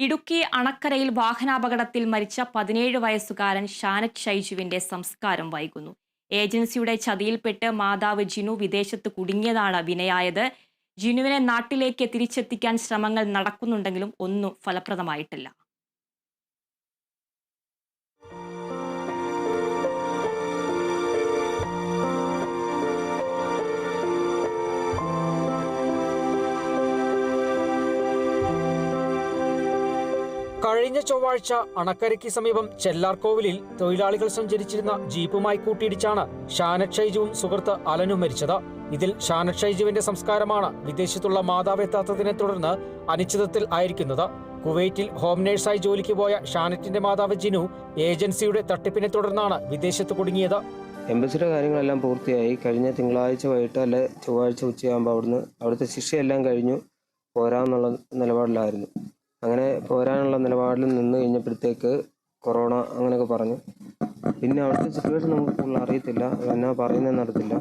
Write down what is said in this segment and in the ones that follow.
ഇടുക്കി അണക്കരയിൽ വാഹനാപകടത്തിൽ മരിച്ച പതിനേഴ് വയസ്സുകാരൻ ഷാനറ്റ് ഷൈജുവിന്റെ സംസ്കാരം വൈകുന്നു. ഏജൻസിയുടെ ചതിയിൽപ്പെട്ട് മാതാവ് ജിനു വിദേശത്ത് കുടുങ്ങിയതാണ് വിനയായത് ജിനുവിനെ നാട്ടിലേക്ക് തിരിച്ചെത്തിക്കാൻ ശ്രമങ്ങൾ നടക്കുന്നുണ്ടെങ്കിലും ഒന്നും ഫലപ്രദമായിട്ടില്ല. കഴിഞ്ഞ ചൊവ്വാഴ്ച അണക്കരയ്ക്ക് സമീപം ചെല്ലാർകോവിലിൽ തൊഴിലാളികൾ സഞ്ചരിച്ചിരുന്ന ജീപ്പുമായി കൂട്ടിയിടിച്ചാണ് ഷാനക്ഷൈജുവും ഷൈജുവും സുഹൃത്ത് അലനും മരിച്ചത്. ഇതിൽ ഷാനക്ഷൈജുവിന്റെ സംസ്കാരമാണ് വിദേശത്തുള്ള മാതാവെത്താത്തതിനെ തുടർന്ന് അനിശ്ചിതത്തിൽ ആയിരിക്കുന്നത്. കുവൈറ്റിൽ ഹോം നേഴ്സായി ജോലിക്ക് പോയ ഷാനറ്റിന്റെ മാതാവ് ജിനു ഏജൻസിയുടെ തട്ടിപ്പിനെ തുടർന്നാണ് വിദേശത്ത് കുടുങ്ങിയത്. എംബസിയുടെ കാര്യങ്ങളെല്ലാം പൂർത്തിയായി. കഴിഞ്ഞ തിങ്കളാഴ്ച വൈകിട്ട് അല്ലെ ചൊവ്വാഴ്ച ഉച്ചയാകുമ്പോൾ അവിടുന്ന് അവിടുത്തെ ശിക്ഷയെല്ലാം കഴിഞ്ഞു. പോരാന്നുള്ള നിലപാടിലായിരുന്നു. അങ്ങനെ പോരാനുള്ള നിലപാടിൽ നിന്ന് കഴിഞ്ഞപ്പോഴത്തേക്ക് കൊറോണ അങ്ങനെയൊക്കെ പറഞ്ഞു. പിന്നെ അവിടുത്തെ സിറ്റുവേഷൻ നമുക്ക് കൂടുതൽ അറിയത്തില്ല. എന്നാ പറയുന്നതെന്ന് അറിയത്തില്ല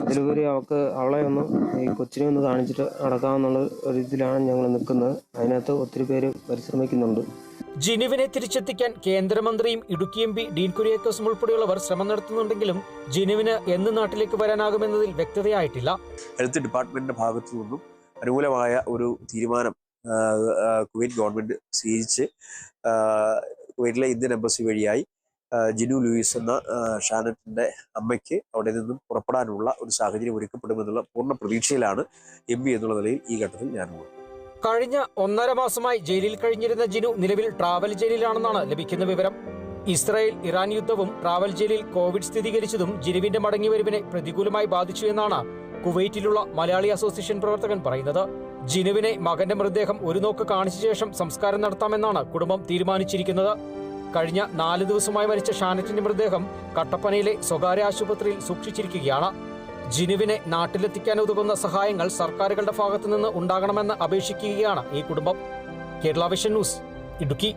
അതിലുപരി അവൾക്ക് അവളെ ഒന്ന് ഈ കൊച്ചിനെ ഒന്ന് കാണിച്ചിട്ട് നടക്കാമെന്നുള്ള ഒരു ഇതിലാണ് ഞങ്ങൾ നിൽക്കുന്നത്. അതിനകത്ത് ഒത്തിരി പേര് പരിശ്രമിക്കുന്നുണ്ട്. ജിനുവിനെ തിരിച്ചെത്തിക്കാൻ കേന്ദ്രമന്ത്രിയും ഇടുക്കി എം പി ഡീൻ കുര്യാക്കോസും ഉൾപ്പെടെയുള്ളവർ ശ്രമം നടത്തുന്നുണ്ടെങ്കിലും ജിനുവിന് എന്ന് നാട്ടിലേക്ക് വരാനാകുമെന്നതിൽ വ്യക്തതയായിട്ടില്ല. ഹെൽത്ത് ഡിപ്പാർട്ട്മെന്റിന്റെ ഭാഗത്തു നിന്നും അനുകൂലമായ ഒരു തീരുമാനം കുവൈറ്റ് ഗവൺമെന്റ് സ്വീകരിച്ച് കുവൈറ്റിലെ ഇന്ത്യൻ എംബസി വഴിയായി ജിനു ലൂയിസ് എന്ന ഷാനറ്റിന്റെ അമ്മയ്ക്ക് അവിടെ നിന്നും പുറപ്പെടാനുള്ള ഒരു സാഹചര്യം ഒരുക്കപ്പെടുമെന്നുള്ള പൂർണ പ്രതീക്ഷയിലാണ് എം എന്നുള്ള നിലയിൽ ഈ ഘട്ടത്തിൽ ഞാനുള്ളത്. കഴിഞ്ഞ ഒന്നര മാസമായി ജയിലിൽ കഴിഞ്ഞിരുന്ന ജിനു നിലവിൽ ട്രാവൽ ജയിലിലാണെന്നാണ് ലഭിക്കുന്ന വിവരം. ഇസ്രായേൽ ഇറാൻ യുദ്ധവും ട്രാവൽ ജയിലിൽ കോവിഡ് സ്ഥിരീകരിച്ചതും ജിനുവിന്റെ മടങ്ങിവരവിനെ പ്രതികൂലമായി ബാധിച്ചു എന്നാണ് കുവൈറ്റിലുള്ള മലയാളി അസോസിയേഷൻ പ്രവർത്തകൻ പറയുന്നത് ജിനുവിനെ മകന്റെ മൃതദേഹം ഒരു നോക്ക് കാണിച്ച ശേഷം സംസ്കാരം നടത്താമെന്നാണ് കുടുംബം തീരുമാനിച്ചിരിക്കുന്നത്. കഴിഞ്ഞ നാല് ദിവസമായി മരിച്ച ഷാനറ്റിന്റെ മൃതദേഹം കട്ടപ്പനയിലെ സ്വകാര്യ ആശുപത്രിയിൽ സൂക്ഷിച്ചിരിക്കുകയാണ്. ജിനുവിനെ നാട്ടിലെത്തിക്കാൻ ഉതകുന്ന സഹായങ്ങൾ സർക്കാരുകളുടെ ഭാഗത്തു നിന്ന് ഉണ്ടാകണമെന്ന് അപേക്ഷിക്കുകയാണ് ഈ കുടുംബം. Kerala vision news Idukki.